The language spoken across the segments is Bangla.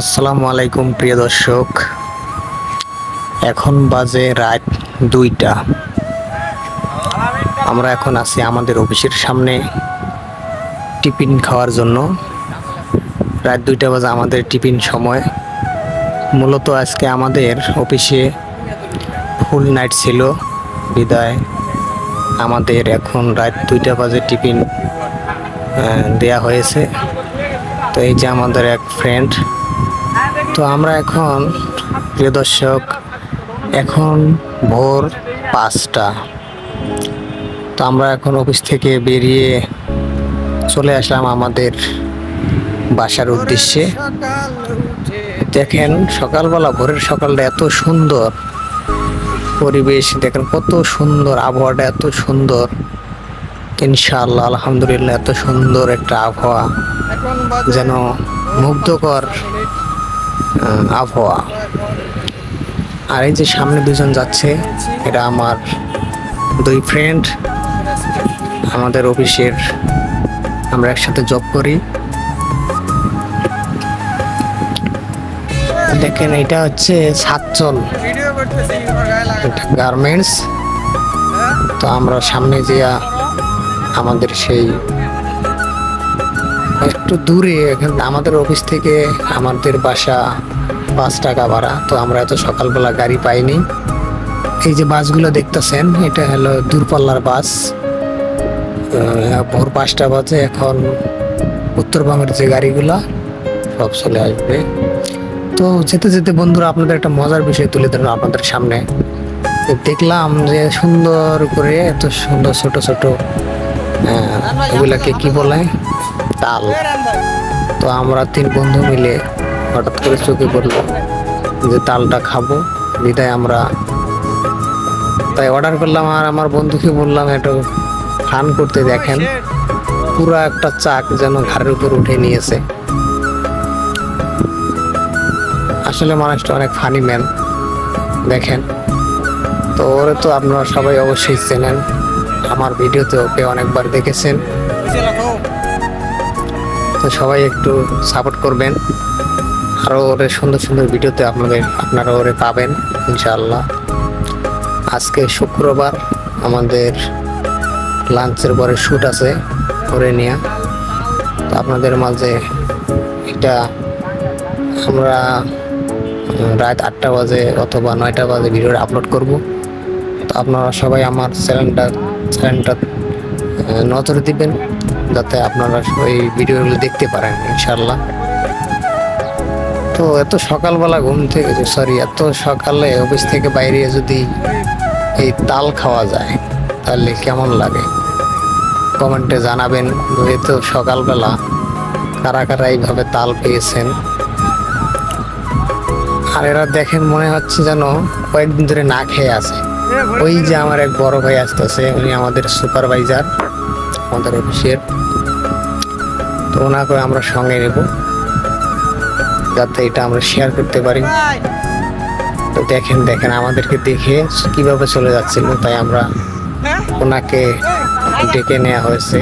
আসসালামু আলাইকুম, প্রিয় দর্শক। এখন বাজে রাত দুইটা। আমরা এখন আছি আমাদের অফিসের সামনে টিফিন খাওয়ার জন্য। রাত দুইটা বাজে আমাদের টিফিন সময়। মূলত আজকে আমাদের অফিসে ফুল নাইট ছিল। বিদায়। আমাদের এখন রাত দুইটা বাজে টিফিন দেয়া হয়েছে। তো এই যে আমাদের এক ফ্রেন্ড তো আমরা এখন, প্রিয় দর্শক, এখন ভোর পাঁচটা। তো আমরা এখন অফিস থেকে বেরিয়ে চলে আসলাম আমাদের বাসার উদ্দেশ্যে। দেখেন, সকালবেলা, ভোরের সকালটা এত সুন্দর। পরিবেশ, দেখেন কত সুন্দর, আবহাওয়াটা এত সুন্দর। ইনশাআল্লাহ, আলহামদুলিল্লাহ, এত সুন্দর একটা আবহাওয়া যেন মুগ্ধকর আবহাওয়া। আর এই যে সামনে দুজন যাচ্ছে, এটা আমার দুই ফ্রেন্ড আমাদের অফিসের, আমরা একসাথে জব করি। দেখেন, এটা হচ্ছে সাতচল গার্মেন্টস তো আমরা সামনে যে আমাদের সেই একটু দূরে, এখান আমাদের অফিস থেকে আমাদের বাসা পাঁচ টাকা ভাড়া। তো আমরা এত সকালবেলা গাড়ি পাইনি। এই যে বাসগুলো দেখতেছেন, এটা হলো দূরপাল্লার বাস। ভোর পাঁচটা বাজে এখন উত্তরবঙ্গের যে গাড়িগুলা, সব চলে আসবে। তো যেতে যেতে বন্ধুরা, আপনাদের একটা মজার বিষয় তুলে ধরুন আপনাদের সামনে। দেখলাম যে সুন্দর করে এত সুন্দর ছোট ছোট এগুলাকে কি বলে? তাল। তো আমরা তিন বন্ধু মিলে হঠাৎ করে চোখে পড়ল যে তালটা খাব, বিদায় আমরা। তাই অর্ডার করলাম আর আমার বন্ধুকে বললাম, একটু ফান করতে দেখেন। পুরো একটা চাক যেন ঘাড়ের উপর উঠে নিয়েছে। আসলে মানুষটা অনেক ফানি ম্যান দেখেন। তো ওরে তো আপনারা সবাই অবশ্যই চেনেন। আমার ভিডিওতে ওকে অনেকবার দেখেছেন। তো সবাই একটু সাপোর্ট করবেন। আরও ওরে সুন্দর সুন্দর ভিডিওতে আপনাদের, আপনারা ওরে পাবেন, ইনশাআল্লাহ। আজকে শুক্রবার আমাদের লাঞ্চের পরে শ্যুট আছে ওরে নিয়ে। তো আপনাদের মাঝে এটা আমরা রাত আটটা বাজে অথবা নয়টা বাজে ভিডিওটা আপলোড করব। তো আপনারা সবাই আমার চ্যানেলটা চ্যানেলটা নজর দিবেন যাতে আপনারা ওই ভিডিওগুলো দেখতে পারেন ইনশাল্লাহ তো এত সকালবেলা ঘুম থেকে সরি এত সকালে অফিস থেকে বাইরে যদি এই তাল খাওয়া যায়, তাহলে কেমন লাগে? কমেন্টে জানাবেন, যেহেতু সকালবেলা কারা কারা এইভাবে তাল পেয়েছেন। আর এরা দেখেন মনে হচ্ছে যেন কয়েকদিন ধরে না খেয়ে আছে। ওই যে আমার এক বড় ভাই আসতেছে, উনি আমাদের সুপারভাইজার আমাদের অফিসের। তো ওনাকে আমরা সঙ্গে নেব, যাতে এটা আমরা শেয়ার করতে পারি। তো দেখেন দেখেন, আমাদেরকে দেখে কীভাবে চলে যাচ্ছিল, তাই আমরা ওনাকে ডেকে নেওয়া হয়েছে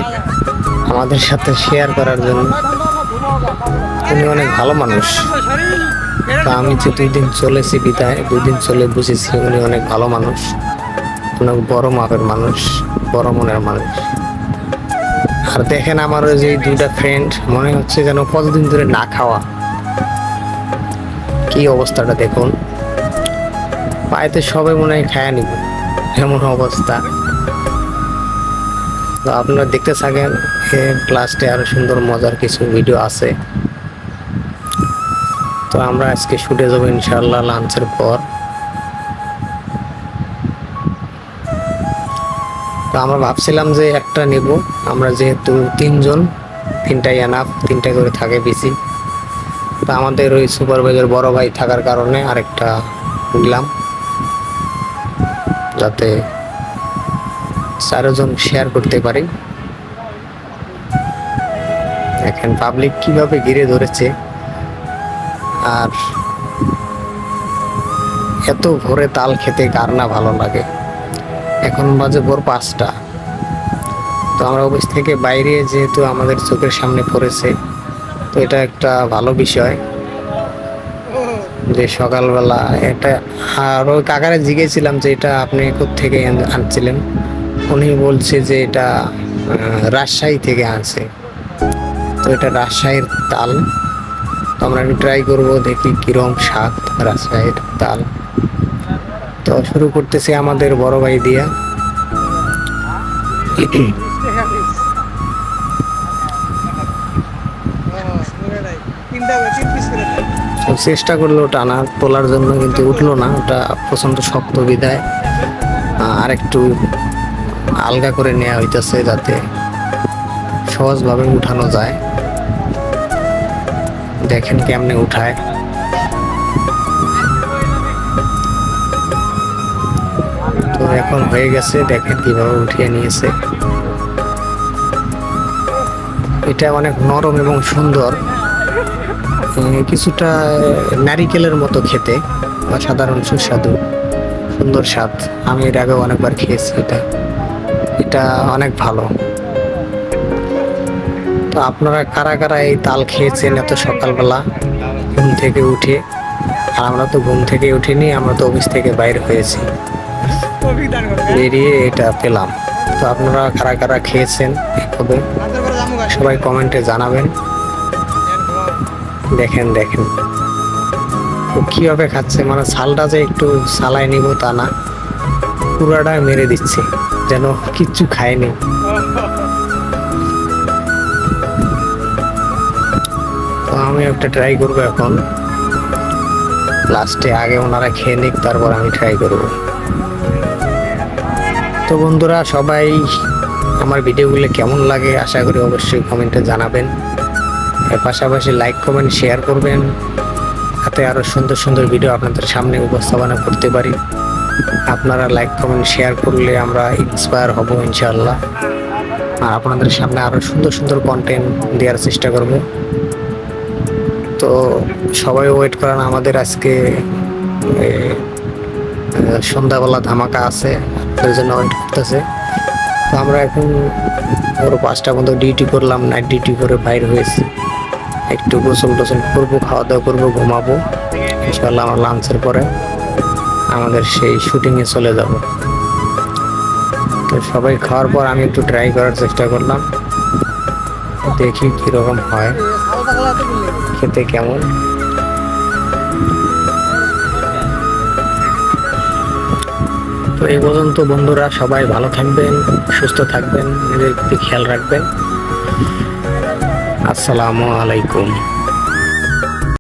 আমাদের সাথে শেয়ার করার জন্য। উনি অনেক ভালো মানুষ। তা আমি যে দুই দিন চলেছি বিদায়, দুই দিন চলে বুঝেছি উনি অনেক ভালো মানুষ। অনেক বড় মাপের মানুষ, বড় মনের মানুষ। আর দেখেন আমার ওই যে দুইটা ফ্রেন্ড মনে হচ্ছে যেন কতদিন ধরে না খাওয়া। কি অবস্থাটা দেখুন। পায়েতে সবাই মনে হয় খায়া নিব এমন অবস্থা। তো আপনারা দেখতে থাকেন ক্লাসটে আরও সুন্দর মজার কিছু ভিডিও আছে। তো আমরা আজকে শুটে যাব ইনশাল্লাহ লাঞ্চের পর। তো আমরা ভাবছিলাম যে একটা নেব। আমরা যেহেতু তিনজন, তিনটাই এনাফ তিনটা করে থাকে বেশি। তো আমাদের ওই সুপারভাইজার বড় ভাই থাকার কারণে আরেকটা নিলাম। যাতে চারজন শেয়ার করতে পারি। দেখেন পাবলিক কীভাবে ঘিরে ধরেছে। আর এত ভোরে তাল খেতে কার না ভালো লাগে। এখন বাজে ভোর পাঁচটা। তো আমরা অফিস থেকে বাইরে যেহেতু আমাদের চোখের সামনে পড়েছে, তো এটা একটা ভালো বিষয় যে সকালবেলা এটা, আর ওই কাকারে জিজ্ঞেছিলাম যে এটা আপনি থেকে আনছিলেন? উনি বলছে যে এটা রাজশাহী থেকে আনছে। তো এটা রাজশাহীর তাল। তো আমরা ট্রাই করব দেখি কিরম স্বাদ রাজশাহীর তাল। তো শুরু করতেছি আমাদের বড় ভাই দিয়া। চেষ্টা করল টানা, তোলার জন্য কিন্তু উঠল না, ওটা প্রচণ্ড শক্ত বিদায়। আর একটু আলগা করে নেওয়া হইতেছে যাতে সহজভাবে উঠানো যায়। দেখেন কেমনে উঠায়। তো এখন হয়ে গেছে, দেখেন কীভাবে উঠিয়ে নিয়েছে। এটা অনেক নরম এবং সুন্দর। কিছুটা নারিকেলের মতো খেতে, অসাধারণ সুস্বাদু, সুন্দর স্বাদ। আমি এর আগে অনেকবার খেয়েছি এটা। এটা অনেক ভালো। তো আপনারা কারা কারা এই তাল খেয়েছেন এত সকালবেলা? ঘুম থেকে উঠে। আর আমরা তো ঘুম থেকে উঠিনি, আমরা তো অফিস থেকে বাইর হয়েছি। বেরিয়ে এটা পেলাম। তো আপনারা কারা কারা খেয়েছেন গাছ সবাই কমেন্টে জানাবেন। দেখেন দেখেন। ও কীভাবে খাচ্ছে? মানে ছালটা যে একটু সালাই নিব তা না। পুরাটা মেরে দিচ্ছে, যেন কিচ্ছু খায়নি। তো আমি একটা ট্রাই করব এখন। লাস্টে আগে ওনারা খেয়ে নিক, তারপর আমি ট্রাই করব। তো বন্ধুরা, সবাই আমার ভিডিওগুলো কেমন লাগে আশা করি অবশ্যই কমেন্টে জানাবেন। পাশাপাশি লাইক কমেন্ট শেয়ার করবেন যাতে আরও সুন্দর সুন্দর ভিডিও আপনাদের সামনে উপস্থাপনা করতে পারি। আপনারা লাইক কমেন্ট শেয়ার করলে আমরা ইন্সপায়ার হব ইনশাল্লাহ আর আপনাদের সামনে আরও সুন্দর সুন্দর কন্টেন্ট দেওয়ার চেষ্টা করব। তো সবাই ওয়েট করেন আমাদের আজকে সন্ধ্যাবেলা ধামাকা আছে আপনাদের জন্য ওয়েট করতেছে তো আমরা এখন ওর পাঁচটা মতো ডিউটি করলাম নাইট ডিউটি করে বাইর হয়েছি। একটু গোসল টোসল করব, খাওয়া দাওয়া করব, ঘুমাবো। ইনশাল্লাহ আমার লাঞ্চের পরে আমাদের সেই শুটিংয়ে চলে যাব। তো সবাই খাওয়ার পর আমি একটু ট্রাই করার চেষ্টা করলাম। দেখি কীরকম হয়, খেতে কেমন। এই পর্যন্ত বন্ধুরা সবাই ভালো থাকবেন সুস্থ থাকবেন নিজের খেয়াল রাখবেন। আসসালামু আলাইকুম।